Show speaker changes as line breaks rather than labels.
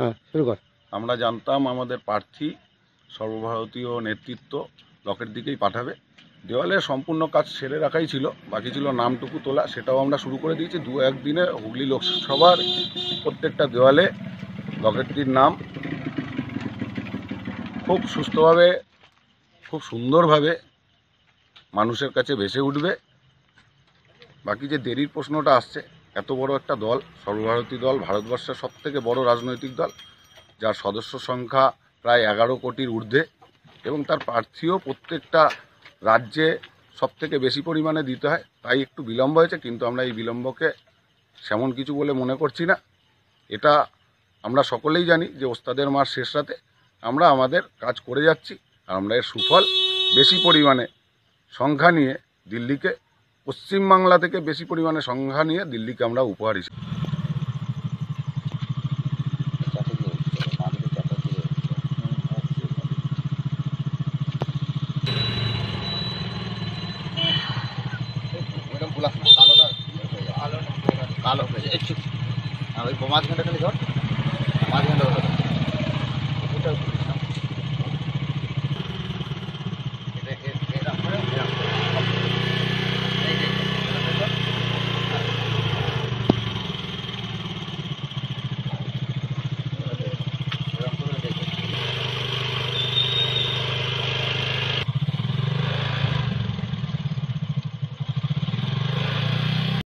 হ্যাঁ
আমরা জানতাম আমাদের প্রার্থী সর্বভারতীয় নেতৃত্ব ব্লকের দিকেই পাঠাবে। দেওয়ালে সম্পূর্ণ কাজ সেরে রাখাই ছিল, বাকি ছিল নামটুকু তোলা, সেটাও আমরা শুরু করে দিয়েছি। দু একদিনে হুগলি লোকসভার প্রত্যেকটা দেওয়ালে ব্লকেরটির নাম খুব সুস্থভাবে, খুব সুন্দরভাবে মানুষের কাছে ভেসে উঠবে। বাকি যে দেরির প্রশ্নটা আসছে এত বড় একটা দল, সর্বভারতীয় দল, ভারতবর্ষের সব থেকে বড় রাজনৈতিক দল, যার সদস্য সংখ্যা প্রায় এগারো কোটির ঊর্ধ্বে, এবং তার প্রার্থীও প্রত্যেকটা রাজ্যে সব থেকে বেশি পরিমাণে দিতে হয়। তাই একটু বিলম্ব হয়েছে, কিন্তু আমরা এই বিলম্বকে সেমন কিছু বলে মনে করছি না। এটা আমরা সকলেই জানি যে ওস্তাদের মাস শেষ রাতে আমরা আমাদের কাজ করে যাচ্ছি, আর আমরা এর সুফল বেশি পরিমাণে সংখ্যা নিয়ে দিল্লিকে পশ্চিমবাংলা থেকে বেশি পরিমাণে সংখ্যা নিয়ে দিল্লিকে আমরা উপহার হিসেবে
কালো হয়ে যায় আর ওই মাঝখানটা খালি ধর। মাঝখানটা